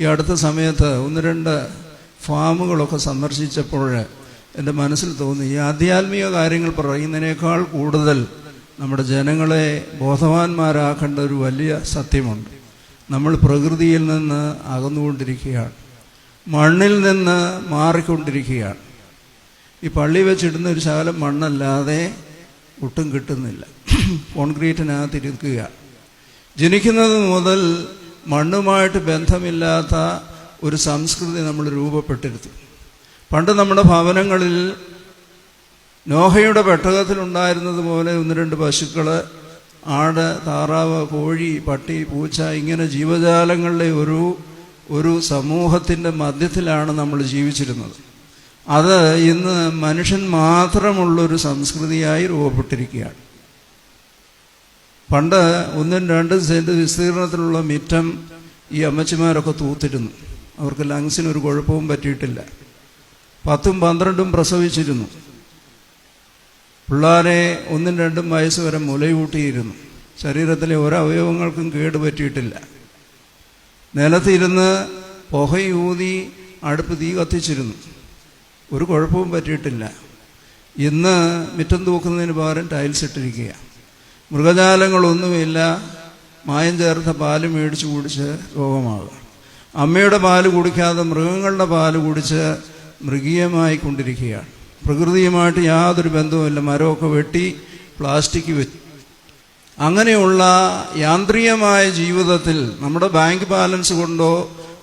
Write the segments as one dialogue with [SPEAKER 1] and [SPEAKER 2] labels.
[SPEAKER 1] ഈ അടുത്ത സമയത്ത് ഒന്ന് രണ്ട് ഫാമുകളൊക്കെ സന്ദർശിച്ചപ്പോൾ എന്റെ മനസ്സിൽ തോന്നി ഈ ആധ്യാത്മിക കാര്യങ്ങൾ പറയുന്നതിനേക്കാൾ കൂടുതൽ നമ്മുടെ ജനങ്ങളെ ബോധവാന്മാരാക്കേണ്ട ഒരു വലിയ സത്യമുണ്ട്. നമ്മൾ പ്രകൃതിയിൽ നിന്ന് അകന്നുകൊണ്ടിരിക്കുകയാണ്. മണ്ണിൽ നിന്ന് മാറിക്കൊണ്ടിരിക്കുകയാണ്. ഈ പള്ളി വെച്ചിടുന്ന ഒരു ശകലം മണ്ണല്ലാതെ ഒട്ടും കിട്ടുന്നില്ല. കോൺക്രീറ്റിനകത്തിരിക്കുക ജനിക്കുന്നത് മുതൽ മണ്ണുമായിട്ട് ബന്ധമില്ലാത്ത ഒരു സംസ്കൃതി നമ്മൾ രൂപപ്പെട്ടിരുത്തി പണ്ട് നമ്മുടെ ഭവനങ്ങളിൽ നോഹയുടെ പെട്ടകത്തിലുണ്ടായിരുന്നത് പോലെ ഒന്ന് രണ്ട് പശുക്കൾ ആട് താറാവ് കോഴി പട്ടി പൂച്ച ഇങ്ങനെ ജീവജാലങ്ങളുടെ ഒരു ഒരു സമൂഹത്തിന്റെ മധ്യത്തിലാണ് നമ്മൾ ജീവിച്ചിരുന്നത്. അത് ഇന്ന് മനുഷ്യൻ മാത്രമുള്ളൊരു സംസ്കൃതിയായി രൂപപ്പെട്ടിരിക്കുകയാണ്. പണ്ട് ഒന്നും രണ്ടും സെന്റ് വിസ്തീർണത്തിലുള്ള മിറ്റം ഈ അമ്മച്ചിമാരൊക്കെ തൂത്തിരുന്നു. അവർക്ക് ലങ്സിന് ഒരു കുഴപ്പവും പറ്റിയിട്ടില്ല. പത്തും പന്ത്രണ്ടും പ്രസവിച്ചിരുന്നു. പിള്ളാരെ ഒന്നും രണ്ടും വയസ്സ് വരെ മുലയൂട്ടിയിരുന്നു. ശരീരത്തിലെ ഒരവയവങ്ങൾക്കും കേട് പറ്റിയിട്ടില്ല. നിലത്തിരുന്ന് പുകയൂതി അടുപ്പ് തീ കത്തിച്ചിരുന്നു. ഒരു കുഴപ്പവും പറ്റിയിട്ടില്ല. ഇന്ന് മിറ്റം തൂക്കുന്നതിന് പകരം ടൈൽസ് ഇട്ടിരിക്കുക മൃഗജാലങ്ങളൊന്നുമില്ല. മായം ചേർത്ത പാൽ മേടിച്ച് കുടിച്ച് രോഗമാകുക അമ്മയുടെ പാൽ കുടിക്കാതെ മൃഗങ്ങളുടെ പാൽ കുടിച്ച് മൃഗീയമായി കൊണ്ടിരിക്കുകയാണ് പ്രകൃതിയുമായിട്ട് യാതൊരു ബന്ധവുമില്ല. മരമൊക്കെ വെട്ടി പ്ലാസ്റ്റിക് വെച്ച് അങ്ങനെയുള്ള യാന്ത്രികമായ ജീവിതത്തിൽ നമ്മുടെ ബാങ്ക് ബാലൻസ് കൊണ്ടോ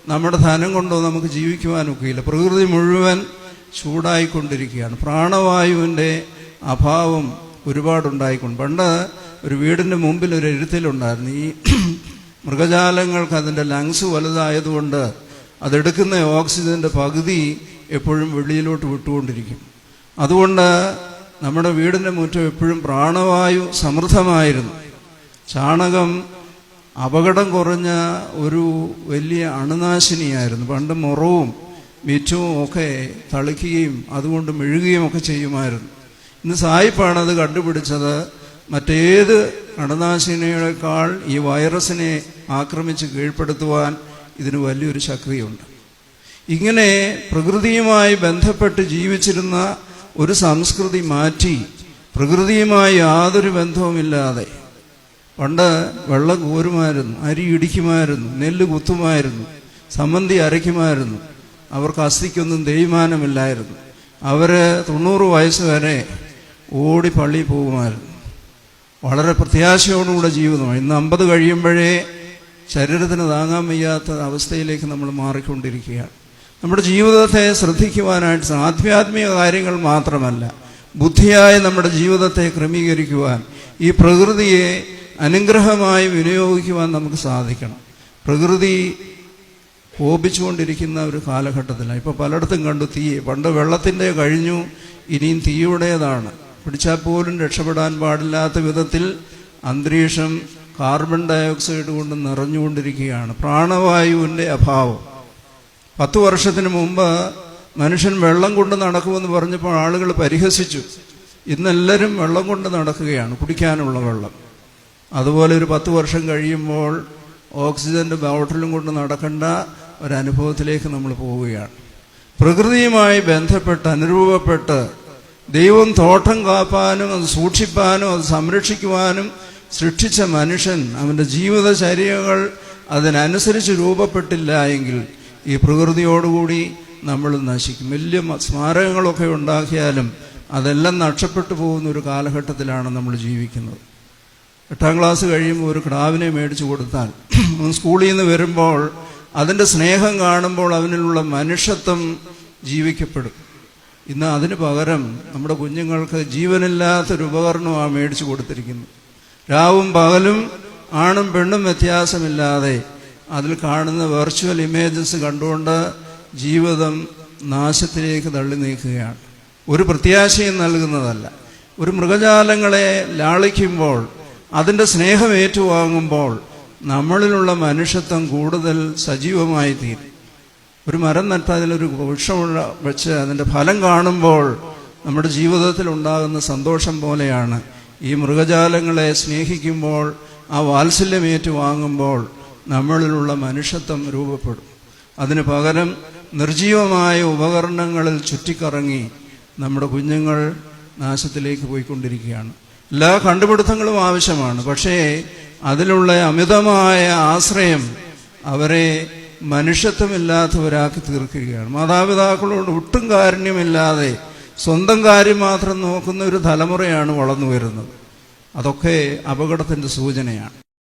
[SPEAKER 1] നമ്മുടെ ധനം കൊണ്ടോ നമുക്ക് ജീവിക്കുവാനൊക്കെയില്ല പ്രകൃതി മുഴുവൻ ചൂടായിക്കൊണ്ടിരിക്കുകയാണ്. പ്രാണവായുവിന്റെ അഭാവം ഒരുപാടുണ്ടായിക്കൊണ്ട് പണ്ട് ഒരു വീടിന്റെ മുമ്പിൽ ഒരു എഴുത്തിലുണ്ടായിരുന്നു ഈ മൃഗജാലങ്ങൾക്ക് അതിന്റെ ലങ്സ് വലുതായതുകൊണ്ട് അതെടുക്കുന്ന ഓക്സിജന്റെ പകുതി എപ്പോഴും വെളിയിലോട്ട് വിട്ടുകൊണ്ടിരിക്കും. അതുകൊണ്ട് നമ്മുടെ വീടിന്റെ മുറ്റം എപ്പോഴും പ്രാണവായു സമൃദ്ധമായിരുന്നു. ചാണകം അപകടം കുറഞ്ഞ ഒരു വലിയ അണുനാശിനിയായിരുന്നു. പണ്ട് മുറവും മിറ്റവും ഒക്കെ തളിക്കുകയും അതുകൊണ്ട് മെഴുകുകയും ഒക്കെ ചെയ്യുമായിരുന്നു. ഇന്ന് സായിപ്പാണ് അത് കണ്ടുപിടിച്ചത്. മറ്റേത് കടനാശിനേക്കാൾ ഈ വൈറസിനെ ആക്രമിച്ച് കീഴ്പ്പെടുത്തുവാൻ ഇതിന് വലിയൊരു ശക്തിയുണ്ട്. ഇങ്ങനെ പ്രകൃതിയുമായി ബന്ധപ്പെട്ട് ജീവിച്ചിരുന്ന ഒരു സംസ്കൃതി മാറ്റി പ്രകൃതിയുമായി യാതൊരു ബന്ധവുമില്ലാതെ പണ്ട് വെള്ളം കോരുമായിരുന്നു അരി ഇടിക്കുമായിരുന്നു നെല്ല് കുത്തുമായിരുന്നു സമ്മന്തി അരയ്ക്കുമായിരുന്നു. അവർക്ക് അസ്ഥിക്കൊന്നും തേയ്മാനമില്ലായിരുന്നു. അവർ തൊണ്ണൂറ് വയസ്സ് വരെ ഓടി പള്ളിയിൽ പോകുമായിരുന്നു. വളരെ പ്രത്യാശയോടുകൂടെ ജീവിതമാണ് ഇന്ന് അമ്പത് കഴിയുമ്പോഴേ ശരീരത്തിന് താങ്ങാൻ വയ്യാത്ത അവസ്ഥയിലേക്ക് നമ്മൾ മാറിക്കൊണ്ടിരിക്കുകയാണ്. നമ്മുടെ ജീവിതത്തെ ശ്രദ്ധിക്കുവാനായിട്ട് ആധ്യാത്മിക കാര്യങ്ങൾ മാത്രമല്ല ബുദ്ധിയായ നമ്മുടെ ജീവിതത്തെ ക്രമീകരിക്കുവാൻ ഈ പ്രകൃതിയെ അനുഗ്രഹമായി വിനിയോഗിക്കുവാൻ നമുക്ക് സാധിക്കണം. പ്രകൃതി കോപിച്ചുകൊണ്ടിരിക്കുന്ന ഒരു കാലഘട്ടത്തിലാണ്. ഇപ്പോൾ പലയിടത്തും കണ്ടു തീ പണ്ട് വെള്ളത്തിന്റെ കഴിഞ്ഞു ഇനിയും തീയുടേതാണ്. പിടിച്ചാൽ പോലും രക്ഷപ്പെടാൻ പാടില്ലാത്ത വിധത്തിൽ അന്തരീക്ഷം കാർബൺ ഡയോക്സൈഡ് കൊണ്ട് നിറഞ്ഞുകൊണ്ടിരിക്കുകയാണ്. പ്രാണവായുവിന്റെ അഭാവം. പത്തു വർഷത്തിന് മുമ്പ് മനുഷ്യൻ വെള്ളം കൊണ്ട് നടക്കുമെന്ന് പറഞ്ഞപ്പോൾ ആളുകൾ പരിഹസിച്ചു. ഇന്നെല്ലാവരും വെള്ളം കൊണ്ട് നടക്കുകയാണ് കുടിക്കാനുള്ള വെള്ളം. അതുപോലെ ഒരു പത്ത് വർഷം കഴിയുമ്പോൾ ഓക്സിജന്റെ ബോട്ടിലും കൊണ്ട് നടക്കേണ്ട ഒരനുഭവത്തിലേക്ക് നമ്മൾ പോവുകയാണ്. പ്രകൃതിയുമായി ബന്ധപ്പെട്ട് അനുരൂപപ്പെട്ട് ദൈവം തോട്ടം കാപ്പാനും അത് സൂക്ഷിപ്പാനും അത് സംരക്ഷിക്കുവാനും സൃഷ്ടിച്ച മനുഷ്യൻ അവന്റെ ജീവിതചര്യകൾ അതിനനുസരിച്ച് രൂപപ്പെട്ടില്ല എങ്കിൽ ഈ പ്രകൃതിയോടുകൂടി നമ്മൾ നശിക്കും. വലിയ സ്മാരകങ്ങളൊക്കെ ഉണ്ടാക്കിയാലും അതെല്ലാം നഷ്ടപ്പെട്ടു പോകുന്ന ഒരു കാലഘട്ടത്തിലാണ് നമ്മൾ ജീവിക്കുന്നത്. എട്ടാം ക്ലാസ് കഴിയുമ്പോൾ ഒരു ക്ടാവിനെ മേടിച്ചു കൊടുത്താൽ സ്കൂളിൽ നിന്ന് വരുമ്പോൾ അതിന്റെ സ്നേഹം കാണുമ്പോൾ അവനിലുള്ള മനുഷ്യത്വം ജീവിക്കപ്പെടും. ഇന്ന് അതിന് പകരം നമ്മുടെ കുഞ്ഞുങ്ങൾക്ക് ജീവനില്ലാത്തൊരു ഉപകരണമാണ് മേടിച്ചു കൊടുത്തിരിക്കുന്നത് രാവും പകലും ആണും പെണ്ണും വ്യത്യാസമില്ലാതെ അതിൽ കാണുന്ന വെർച്വൽ ഇമേജസ് കണ്ടുകൊണ്ട് ജീവിതം നാശത്തിലേക്ക് തള്ളി നീക്കുകയാണ്. ഒരു പ്രത്യാശയും നൽകുന്നതല്ല. ഒരു മൃഗജാലങ്ങളെ ലാളിക്കുമ്പോൾ അതിന്റെ സ്നേഹം ഏറ്റുവാങ്ങുമ്പോൾ നമ്മളിലുള്ള മനുഷ്യത്വം കൂടുതൽ സജീവമായി തീരും ഒരു മരം നട്ടാൽ അതിലൊരു വൃക്ഷം വെച്ച് അതിന്റെ ഫലം കാണുമ്പോൾ നമ്മുടെ ജീവിതത്തിൽ ഉണ്ടാകുന്ന സന്തോഷം പോലെയാണ്. ഈ മൃഗജാലങ്ങളെ സ്നേഹിക്കുമ്പോൾ ആ വാത്സല്യമേറ്റു വാങ്ങുമ്പോൾ നമ്മളിലുള്ള മനുഷ്യത്വം രൂപപ്പെടും. അതിന് പകരം നിർജീവമായ ഉപകരണങ്ങളിൽ ചുറ്റിക്കറങ്ങി നമ്മുടെ കുഞ്ഞുങ്ങൾ നാശത്തിലേക്ക് പോയിക്കൊണ്ടിരിക്കുകയാണ്. എല്ലാ കണ്ടുപിടുത്തങ്ങളും ആവശ്യമാണ്. പക്ഷേ അതിലുള്ള അമിതമായ ആശ്രയം അവരെ മനുഷ്യത്വമില്ലാത്തവരാക്കി തീർക്കുകയാണ്. മാതാപിതാക്കളോട് ഒട്ടും കാരുണ്യമില്ലാതെ സ്വന്തം കാര്യം മാത്രം നോക്കുന്ന ഒരു തലമുറയാണ് വളർന്നു വരുന്നത് അതൊക്കെ അപകടത്തിന്റെ സൂചനയാണ്.